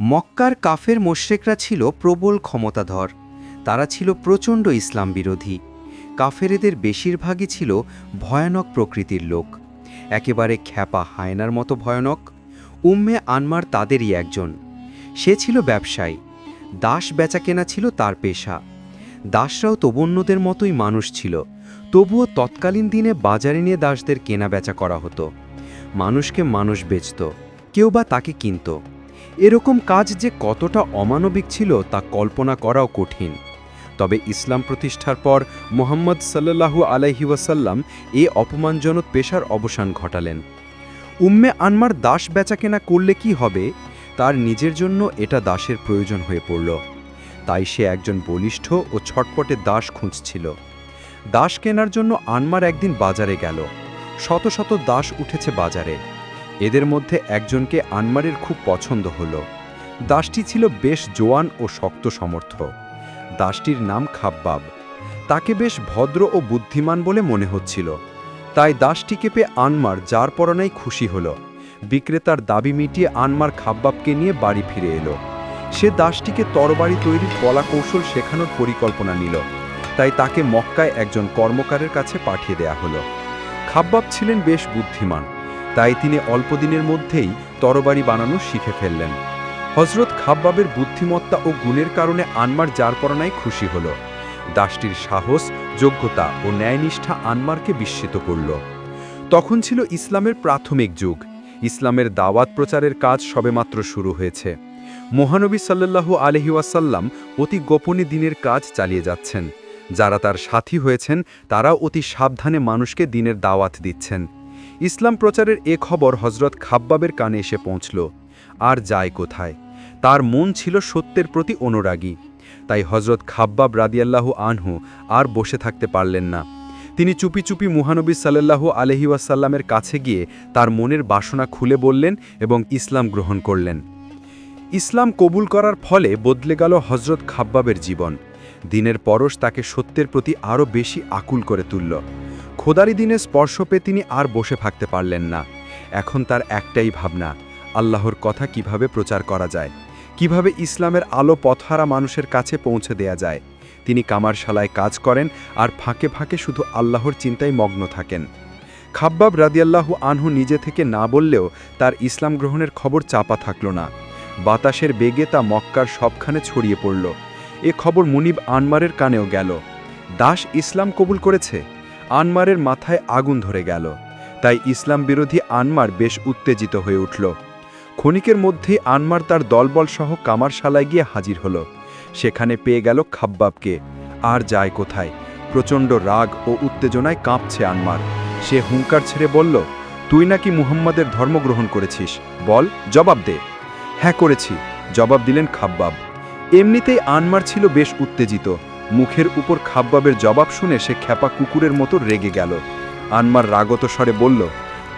মক্কার কাফের মোশেকরা ছিল প্রবল ক্ষমতাধর। তারা ছিল প্রচণ্ড ইসলাম বিরোধী। কাফেরেদের বেশিরভাগই ছিল ভয়ানক প্রকৃতির লোক। একেবারে খ্যাপা হায়নার মতো ভয়ানক। উম্মে আনমার তাদেরই একজন। সে ছিল ব্যবসায়ী। দাস বেচাকেনা ছিল তার পেশা। দাসরাও তবন্যদের মতোই মানুষ ছিল। তবুও তৎকালীন দিনে বাজারে নিয়ে দাসদের কেনা বেচা করা হতো। মানুষকে মানুষ বেচত। কেউ বা তাকে কিনত। এরকম কাজ যে কতটা অমানবিক ছিল তা কল্পনা করাও কঠিন। তবে ইসলাম প্রতিষ্ঠার পর মোহাম্মদ সাল্লাল্লাহু আলাইহি ওয়াসাল্লাম এ অপমানজনক পেশার অবসান ঘটালেন। উম্মে আনমার দাস বেচাকেনা করলে কি হবে? তার নিজের জন্য এটা দাসের প্রয়োজন হয়ে পড়ল। তাই সে একজন বলিষ্ঠ ও ছটপটে দাস খুঁজছিল। দাস কেনার জন্য আনমার একদিন বাজারে গেল। শত শত দাস উঠেছে বাজারে। এদের মধ্যে একজনকে আনমারের খুব পছন্দ হলো। দাসটি ছিল বেশ জোয়ান ও শক্ত সমর্থ দাসটির নাম খাব্বাব। তাকে বেশ ভদ্র ও বুদ্ধিমান বলে মনে হচ্ছিল। তাই দাসটিকে পেয়ে আনমার যার পরনাই খুশি হলো। বিক্রেতার দাবি মিটিয়ে আনমার খাব্বাবকে নিয়ে বাড়ি ফিরে এলো। সে দাসটিকে তরবারি তৈরির কলা কৌশল শেখানোর পরিকল্পনা নিল। তাই তাকে মক্কায় একজন কর্মকারের কাছে পাঠিয়ে দেয়া হলো। খাব্বাব ছিলেন বেশ বুদ্ধিমান। তাই তিনি অল্প দিনের মধ্যেই তরবারি বানানো শিখে ফেললেন। হজরত খাব্বাবের বুদ্ধিমত্তা ও গুণের কারণে আনমার যারপরনায় খুশি হল। দাসটির সাহস, যোগ্যতা ও ন্যায়নিষ্ঠা আনমারকে বিস্মিত করল। তখন ছিল ইসলামের প্রাথমিক যুগ। ইসলামের দাওয়াত প্রচারের কাজ সবেমাত্র শুরু হয়েছে। মহানবী সাল্লাল্লাহু আলহি ওয়াসাল্লাম অতি গোপনে দিনের কাজ চালিয়ে যাচ্ছেন। যারা তার সাথী হয়েছেন, তারাও অতি সাবধানে মানুষকে দিনের দাওয়াত দিচ্ছেন। ইসলাম প্রচারের এ খবর হজরত খাব্বাবের কানে এসে পৌঁছল। আর যায় কোথায়? তার মন ছিল সত্যের প্রতি অনুরাগী। তাই হজরত খাব্বাব রাদিয়াল্লাহু আনহু আর বসে থাকতে পারলেন না। তিনি চুপি চুপি মুহানবী সাল্লাল্লাহু আলহি ওয়াসাল্লামের কাছে গিয়ে তার মনের বাসনা খুলে বললেন এবং ইসলাম গ্রহণ করলেন। ইসলাম কবুল করার ফলে বদলে গেল হজরত খাব্বাবের জীবন। দিনের পরশ তাকে সত্যের প্রতি আরও বেশি আকুল করে তুলল। খোদারি দিনে স্পর্শ পেয়ে তিনি আর বসে থাকতে পারলেন না। এখন তার একটাই ভাবনা, আল্লাহর কথা কীভাবে প্রচার করা যায়? কীভাবে ইসলামের আলো পথহারা মানুষের কাছে পৌঁছে দেয়া যায়? তিনি কামারশালায় কাজ করেন আর ফাঁকে ফাঁকে শুধু আল্লাহর চিন্তায় মগ্ন থাকেন। খাব্বাব রাদিয়াল্লাহু আনহু নিজে থেকে না বললেও তার ইসলাম গ্রহণের খবর চাপা থাকল না। বাতাসের বেগে তা মক্কার সবখানে ছড়িয়ে পড়ল। এ খবর মুনিব আনমারের কানেও গেল। দাস ইসলাম কবুল করেছে। আনমারের মাথায় আগুন ধরে গেল। তাই ইসলাম বিরোধী আনমার বেশ উত্তেজিত হয়ে উঠল। ক্ষণিকের মধ্যেই আনমার তার দলবল সহ কামারশালায় গিয়ে হাজির হলো। সেখানে পেয়ে গেল খাব্বাবকে। আর যায় কোথায়? প্রচণ্ড রাগ ও উত্তেজনায় কাঁপছে আনমার। সে হুঙ্কার ছেড়ে বলল, তুই নাকি মুহাম্মাদের ধর্ম গ্রহণ করেছিস? বল, জবাব দে। হ্যাঁ করেছি। জবাব দিলেন খাব্বাব। এমনিতেই আনমার ছিল বেশ উত্তেজিত। মুখের উপর খাব্বাবের জবাব শুনে সে খ্যাপা কুকুরের মতো রেগে গেল। আনমার রাগত স্বরে বলল,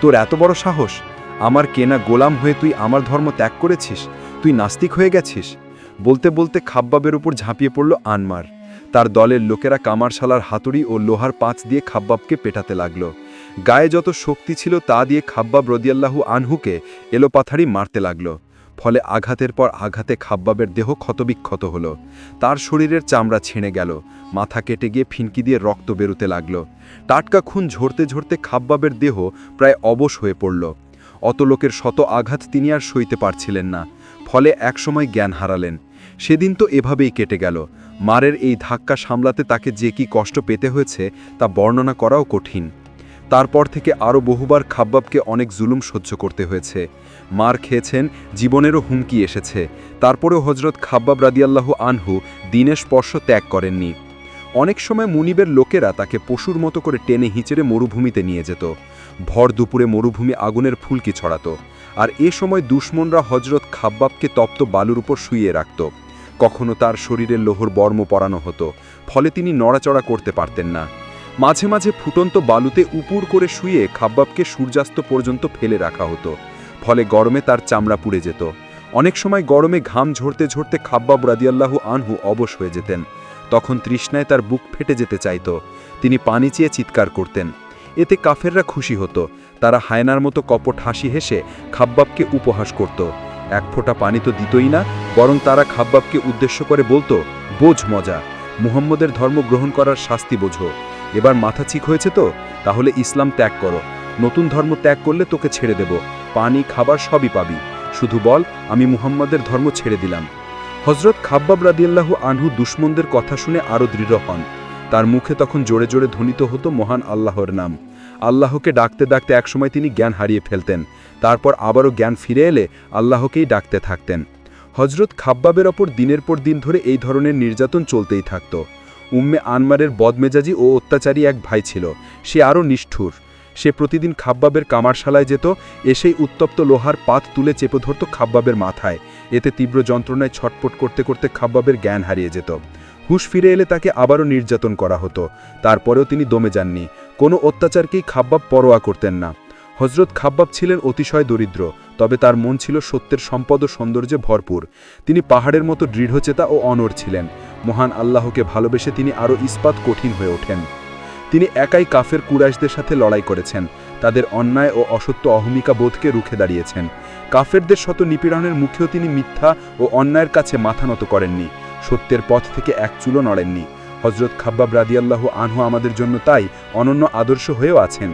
তোর এত বড় সাহস? আমার কেনা গোলাম হয়ে তুই আমার ধর্ম ত্যাগ করেছিস? তুই নাস্তিক হয়ে গেছিস? বলতে বলতে খাব্বাবের উপর ঝাঁপিয়ে পড়ল আনমার। তার দলের লোকেরা কামারশালার হাতুড়ি ও লোহার পাঁচ দিয়ে খাব্বাবকে পেটাতে লাগল। গায়ে যত শক্তি ছিল তা দিয়ে খাব্বাব রদিয়াল্লাহু আনহুকে এলোপাথারি মারতে লাগল। ফলে আঘাতের পর আঘাতে খাব্বাবের দেহ ক্ষতবিক্ষত হল। তার শরীরের চামড়া ছিঁড়ে গেল। মাথা কেটে গিয়ে ফিনকি দিয়ে রক্ত বেরোতে লাগল। টাটকা খুন ঝরতে ঝরতে খাব্বাবের দেহ প্রায় অবশ হয়ে পড়ল। অত লোকের শত আঘাত তিনি আর সইতে পারছিলেন না। ফলে একসময় জ্ঞান হারালেন। সেদিন তো এভাবেই কেটে গেল। মারের এই ধাক্কা সামলাতে তাকে যে কি কষ্ট পেতে হয়েছে তা বর্ণনা করাও কঠিন। তারপর থেকে আরও বহুবার খাব্বাবকে অনেক জুলুম সহ্য করতে হয়েছে। মার খেয়েছেন, জীবনেরও হুমকি এসেছে। তারপরেও হজরত খাব্বাব রাদিয়াল্লাহ আনহু দিনের স্পর্শ ত্যাগ করেননি। অনেক সময় মুনিবের লোকেরা তাকে পশুর মতো করে টেনে হিঁচড়ে মরুভূমিতে নিয়ে যেত। ভর দুপুরে মরুভূমি আগুনের ফুলকি ছড়াত। আর এ সময় দুশ্মনরা হজরত খাব্বাবকে তপ্ত বালুর উপর শুইয়ে রাখত। কখনো তার শরীরে লোহর বর্ম পরানো হতো, ফলে তিনি নড়াচড়া করতে পারতেন না। মাঝে মাঝে ফুটন্ত বালুতে উপুর করে শুয়ে খাব্বাবকে সূর্যাস্ত পর্যন্ত ফেলে রাখা হতো, ফলে গরমে তার চামড়া পুড়ে যেত। অনেক সময় গরমে ঘাম ঝরতে ঝরতে খাব্বাব রাদিয়াল্লাহু আনহু অবশ হয়ে যেতেন। তখন তৃষ্ণায় তার বুক ফেটে যেতে চাইত। তিনি পানি চেয়ে চিৎকার করতেন। এতে কাফেররা খুশি হতো। তারা হায়নার মতো কপট হাসি হেসে খাব্বাবকে উপহাস করত। এক ফোঁটা পানি তো দিতই না, বরং তারা খাব্বাবকে উদ্দেশ্য করে বলতো, বোঝ মজা। মুহাম্মদের ধর্ম গ্রহণ করার শাস্তি বোঝো। এবার মাথা ঠিক হয়েছে তো? তাহলে ইসলাম ত্যাগ করো। নতুন ধর্ম ত্যাগ করলে তোকে ছেড়ে দেব। পানি, খাবার সবই পাবি। শুধু বল, আমি মুহাম্মদের ধর্ম ছেড়ে দিলাম। হজরত খাব্বাব রাদিয়াল্লাহু আনহু দুশ্মনদের কথা শুনে আরও দৃঢ় হন। তার মুখে তখন জোরে জোরে ধ্বনিত হতো মহান আল্লাহর নাম। আল্লাহকে ডাকতে ডাকতে একসময় তিনি জ্ঞান হারিয়ে ফেলতেন। তারপর আবারও জ্ঞান ফিরে এলে আল্লাহকেই ডাকতে থাকতেন। হজরত খাব্বাবের ওপর দিনের পর দিন ধরে এই ধরনের নির্যাতন চলতেই থাকত। উম্মে আনমারের বদমেজাজি ও অত্যাচারী এক ভাই ছিল। সে আরও নিষ্ঠুর। সে প্রতিদিন খাব্বাবের কামারশালায় যেত, এসেই উত্তপ্ত লোহার পাত তুলে চেপে ধরত খাব্বাবের মাথায়। এতে তীব্র যন্ত্রণায় ছটপট করতে করতে খাব্বাবের জ্ঞান হারিয়ে যেত। হুশ ফিরে এলে তাকে আবারও নির্যাতন করা হতো। তারপরেও তিনি দমে যাননি। কোনো অত্যাচারকেই খাব্বাব পরোয়া করতেন না। হজরত খাব্বাব ছিলেন অতিশয় দরিদ্র, তবে তার মন ছিল সত্যের সম্পদ ও সৌন্দর্যে ভরপুর। তিনি পাহাড়ের মতো দৃঢ়চেতা ও অনর ছিলেন। মহান আল্লাহকে ভালোবেসে তিনি আরও ইস্পাত কঠিন হয়ে ওঠেন। তিনি একাই কাফের কুরাইশদের সাথে লড়াই করেছেন, তাদের অন্যায় ও অসত্য অহমিকা বোধকে রুখে দাঁড়িয়েছেন। কাফেরদের শত নিপীড়নের মুখেও তিনি মিথ্যা ও অন্যায়ের কাছে মাথা নত করেননি, সত্যের পথ থেকে এক চুলো নড়েননি। হজরত খাব্বাব রাদিয়াল্লাহু আনহু আমাদের জন্য তাই অনন্য আদর্শ হয়েও আছেন।